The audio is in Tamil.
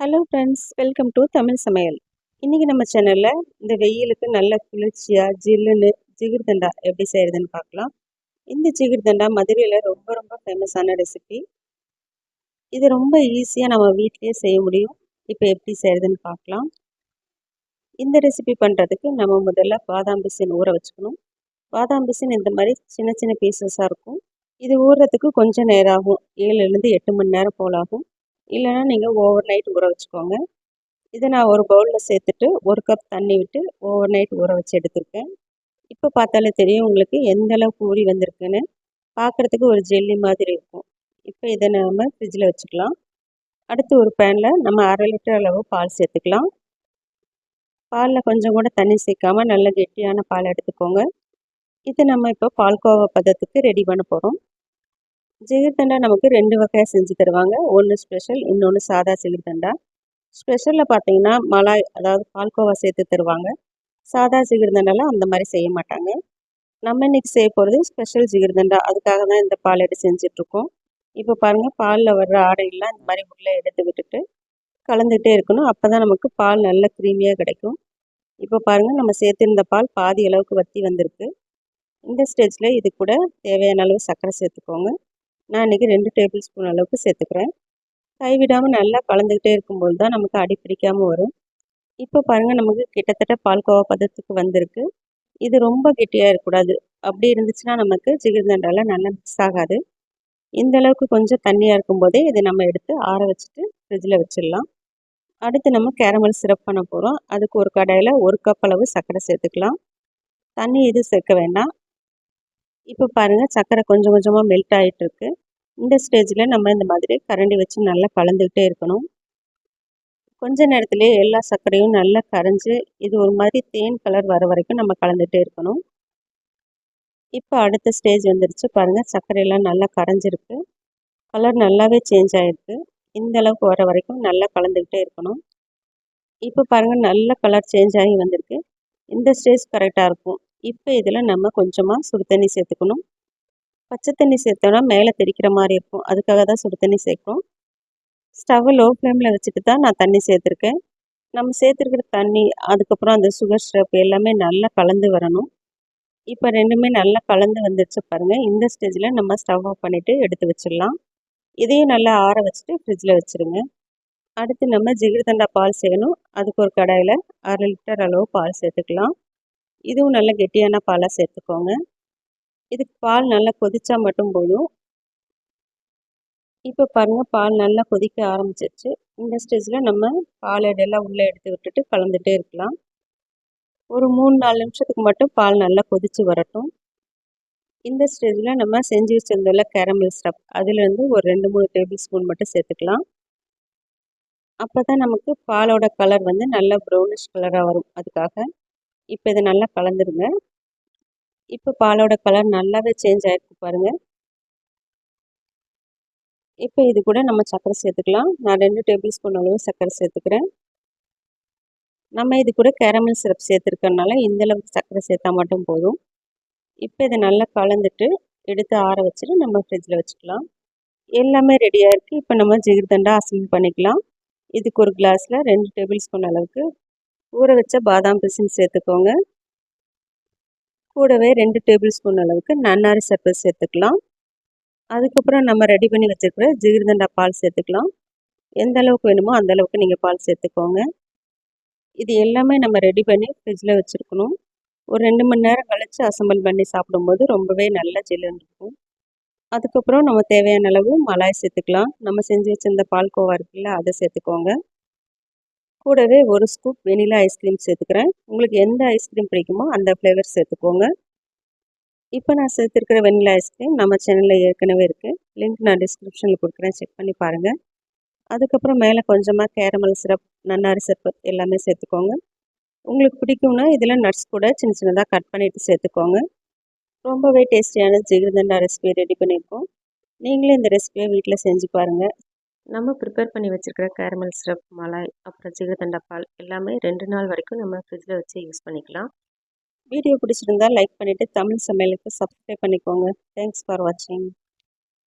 Hello friends welcome to Tamil சமையல் இன்றைக்கி நம்ம சேனலில் இந்த வெயிலுக்கு நல்ல குளிர்ச்சியாக ஜில்லுன்னு ஜிகிர்தண்டா எப்படி செய்கிறதுன்னு பார்க்கலாம். இந்த ஜிகிர்தண்டா மதுரையில் ரொம்ப ரொம்ப ஃபேமஸான ரெசிபி இது ரொம்ப ஈஸியாக நம்ம வீட்லேயே செய்ய முடியும். இப்போ எப்படி செய்கிறதுன்னு பார்க்கலாம். இந்த ரெசிபி பண்ணுறதுக்கு நம்ம முதல்ல பாதாம் பிசின் ஊற வச்சுக்கணும். பாதாம் பிசின் இந்த மாதிரி சின்ன சின்ன பீசஸாக இருக்கும். இது ஊறுறதுக்கு கொஞ்சம் நேரம் ஆகும். ஏழுலேருந்து எட்டு மணி நேரம் போல் ஆகும் இல்லைன்னா நீங்கள் ஓவர் நைட் ஊற வச்சுக்கோங்க. இதை நான் ஒரு பவுலில் சேர்த்துட்டு ஒரு கப் தண்ணி விட்டு ஓவர் நைட் ஊற வச்சு எடுத்திருக்கேன். இப்போ பார்த்தாலே தெரியும் உங்களுக்கு எந்த அளவுக்கு ஊறி வந்திருக்குன்னு. பார்க்குறதுக்கு ஒரு ஜெல்லி மாதிரி இருக்கும். இப்போ இதை நம்ம ஃப்ரிட்ஜில் வச்சுக்கலாம். அடுத்து ஒரு பேனில் நம்ம அரை லிட்டர் அளவு பால் சேர்த்துக்கலாம். பாலில் கொஞ்சம் கூட தண்ணி சேர்க்காமல் நல்ல கெட்டியான பால் எடுத்துக்கோங்க. இதை நம்ம இப்போ பால்கோவா பதத்துக்கு ரெடி பண்ண போகிறோம் ஜிகர்தண்டா நமக்கு ரெண்டு வகையாக செஞ்சு தருவாங்க. ஒன்று ஸ்பெஷல் இன்னொன்று சாதா ஜிகர்தண்டா ஸ்பெஷலில் பார்த்தீங்கன்னா மலாய் அதாவது பால்கோவா சேர்த்து தருவாங்க. சாதா ஜிகிர்தண்டாலாம் அந்த மாதிரி செய்ய மாட்டாங்க. நம்ம இன்றைக்கி செய்ய போகிறது ஸ்பெஷல் ஜிகிர்தண்டா அதுக்காக தான் இந்த பால் எடுத்து செஞ்சிட்ருக்கோம். இப்போ பாருங்கள் பாலில் வர்ற ஆடையெல்லாம் இந்த மாதிரி உள்ளே எடுத்து விட்டுட்டு கலந்துகிட்டே இருக்கணும். அப்போ தான் நமக்கு பால் நல்ல க்ரீமியாக கிடைக்கும். இப்போ பாருங்கள் நம்ம சேர்த்துருந்த பால் பாதி அளவுக்கு வற்றி வந்திருக்கு. இந்த ஸ்டேஜில் இது கூட தேவையான அளவு சர்க்கரை சேர்த்துக்கோங்க. நான் இன்றைக்கி ரெண்டு டேபிள் ஸ்பூன் அளவுக்கு சேர்த்துக்கிறேன். கைவிடாமல் நல்லா கலந்துக்கிட்டே இருக்கும்போது தான் நமக்கு அடி பிடிக்காமல் வரும். இப்போ பாருங்கள் நமக்கு கிட்டத்தட்ட பால்கோவா பதத்துக்கு வந்திருக்கு. இது ரொம்ப கெட்டியாக இருக்கக்கூடாது. அப்படி இருந்துச்சுன்னா நமக்கு ஜிகிர்தண்டால நல்லா மிக்ஸ் ஆகாது. இந்த அளவுக்கு கொஞ்சம் தண்ணியாக இருக்கும்போதே இதை நம்ம எடுத்து ஆற வச்சுட்டு ஃப்ரிட்ஜில் வச்சிடலாம். அடுத்து நம்ம கேரமல் சிரப் பண்ண போகிறோம் அதுக்கு ஒரு கடாயில் ஒரு கப் அளவு சர்க்கரை சேர்த்துக்கலாம். தண்ணி எதுவும் சேர்க்க வேண்டாம். இப்போ பாருங்கள் சர்க்கரை கொஞ்சம் கொஞ்சமாக மெல்ட் ஆகிட்டுருக்கு இந்த ஸ்டேஜில் நம்ம இந்த மாதிரி கரண்டி வச்சு நல்லா கலந்துக்கிட்டே இருக்கணும். கொஞ்ச நேரத்துலேயே எல்லா சர்க்கரையும் நல்லா கரைஞ்சி இது ஒரு மாதிரி தேன் கலர் வர வரைக்கும் நம்ம கலந்துகிட்டே இருக்கணும். இப்போ அடுத்த ஸ்டேஜ் வந்துருச்சு பாருங்கள் சர்க்கரையெல்லாம் நல்லா கரைஞ்சிருக்கு. கலர் நல்லாவே சேஞ்ச் ஆகிருக்கு இந்த அளவுக்கு வர வரைக்கும் நல்லா கலந்துக்கிட்டே இருக்கணும். இப்போ பாருங்கள் நல்ல கலர் சேஞ்ச் ஆகி வந்திருக்கு. இந்த ஸ்டேஜ் கரெக்டாக இருக்கும். இப்போ இதில் நம்ம கொஞ்சமாக சுடு தண்ணி சேர்த்துக்கணும். பச்சை தண்ணி சேர்த்தோன்னா மேலே தெரிக்கிற மாதிரி இருக்கும். அதுக்காக தான் சுடு தண்ணி சேர்க்குறோம். ஸ்டவ்வை லோ ஃப்ளேமில் வச்சுட்டு தான் நான் தண்ணி சேர்த்துருக்கேன். நம்ம சேர்த்துருக்கிற தண்ணி அதுக்கப்புறம் அந்த சுகர் ஸ்டப் எல்லாமே நல்லா கலந்து வரணும். இப்போ ரெண்டுமே நல்லா கலந்து வந்துடுச்சு பாருங்கள் இந்த ஸ்டேஜில் நம்ம ஸ்டவ் ஆஃப் பண்ணிவிட்டு எடுத்து வச்சிடலாம். இதையும் நல்லா ஆற வச்சுட்டு ஃப்ரிட்ஜில் வச்சுருங்க. அடுத்து நம்ம ஜிகிர்தண்டா பால் செய்யணும். அதுக்கு ஒரு கடாயில் அரை லிட்டர் அளவு பால் சேர்த்துக்கலாம். இதுவும் நல்ல கெட்டியான பாலாக சேர்த்துக்கோங்க. இதுக்கு பால் நல்லா கொதிச்சா மட்டும் போதும். இப்போ பாருங்கள் பால் நல்லா கொதிக்க ஆரம்பிச்சிருச்சு. இந்த ஸ்டேஜில் நம்ம பால் எல்லாம் உள்ளே எடுத்து விட்டுட்டு கலந்துகிட்டே இருக்கலாம். ஒரு மூணு நாலு நிமிஷத்துக்கு மட்டும் பால் நல்லா கொதித்து வரட்டும். இந்த ஸ்டேஜில் நம்ம செஞ்சு வச்சுருந்தோம்ல கேரமல் ஸ்டப் அதுலேருந்து ஒரு ரெண்டு மூணு டேபிள் ஸ்பூன் மட்டும் சேர்த்துக்கலாம். அப்போ தான் நமக்கு பாலோட கலர் வந்து நல்லா ப்ரௌனிஷ் கலராக வரும். அதுக்காக இப்போ இதை நல்லா கலந்துருங்க. இப்போ பாலோட கலர் நல்லாவே சேஞ்ச் ஆகிருக்கு பாருங்கள் இப்போ இது கூட நம்ம சர்க்கரை சேர்த்துக்கலாம். நான் ரெண்டு டேபிள் ஸ்பூன் அளவு சர்க்கரை சேர்த்துக்கிறேன். நம்ம இது கூட கேரமல் சிரப் சேர்த்துருக்கறனால இந்தளவுக்கு சர்க்கரை சேர்த்தா மட்டும் போதும். இப்போ இதை நல்லா கலந்துட்டு எடுத்து ஆற வச்சுட்டு நம்ம ஃப்ரிட்ஜில் வச்சுக்கலாம். எல்லாமே ரெடியாக இருக்குது இப்போ நம்ம ஜிகிர்தண்டா அசம்பிள் பண்ணிக்கலாம். இதுக்கு ஒரு கிளாஸில் ரெண்டு டேபிள் ஸ்பூன் அளவுக்கு ஊற வச்ச பாதாம் பிசின் சேர்த்துக்கோங்க. கூடவே ரெண்டு டேபிள் ஸ்பூன் அளவுக்கு நன்னாரி சர்க்கரை சேர்த்துக்கலாம். அதுக்கப்புறம் நம்ம ரெடி பண்ணி வச்சுருக்கிற ஜிகிர்தண்டா பால் சேர்த்துக்கலாம். எந்த அளவுக்கு வேணுமோ அந்த அளவுக்கு நீங்கள் பால் சேர்த்துக்கோங்க. இது எல்லாமே நம்ம ரெடி பண்ணி ஃப்ரிட்ஜில் வச்சுருக்கணும். ஒரு ரெண்டு மணி நேரம் கழித்து அசம்பிள் பண்ணி சாப்பிடும்போது ரொம்பவே நல்ல ஜில்லுன்னு இருக்கும். அதுக்கப்புறம் நம்ம தேவையான அளவு மலாய் சேர்த்துக்கலாம். நம்ம செஞ்சு வச்சுருந்த பால்கோவா இருக்குல்ல அதை சேர்த்துக்கோங்க. கூடவே ஒரு ஸ்கூப் வெனிலா ஐஸ்கிரீம் சேர்த்துக்கிறேன். உங்களுக்கு எந்த ஐஸ்கிரீம் பிடிக்குமோ அந்த ஃப்ளேவர் சேர்த்துக்கோங்க. இப்போ நான் சேர்த்துருக்கிற வெனிலா ஐஸ்கிரீம் நம்ம சேனலில் ஏற்கனவே இருக்குது லிங்க் நான் டிஸ்கிரிப்ஷனில் கொடுக்குறேன். செக் பண்ணி பாருங்கள் அதுக்கப்புறம் மேலே கொஞ்சமாக கேரமல் சிரப் நன்னாரி சிரப் எல்லாமே சேர்த்துக்கோங்க. உங்களுக்கு பிடிக்கும்னா இதில் நட்ஸ் கூட சின்ன சின்னதாக கட் பண்ணிவிட்டு சேர்த்துக்கோங்க. ரொம்பவே டேஸ்டியான ஜிகிர்தண்டா ரெசிபி ரெடி பண்ணியிருக்கோம். நீங்களே இந்த ரெசிபியை வீட்டில் செஞ்சு பாருங்கள் நம்ம ப்ரிப்பேர் பண்ணி வச்சுருக்கிற கேரமல் சிரப் மலாய் அப்புறம் ஜிகிர்தண்டா பால் எல்லாமே ரெண்டு நாள் வரைக்கும் நம்ம ஃப்ரிட்ஜில் வச்சு யூஸ் பண்ணிக்கலாம். வீடியோ பிடிச்சிருந்தா லைக் பண்ணிவிட்டு தமிழ் சமையலுக்கு சப்ஸ்கிரைப் பண்ணிக்கோங்க. தேங்க்ஸ் ஃபார் வாட்சிங்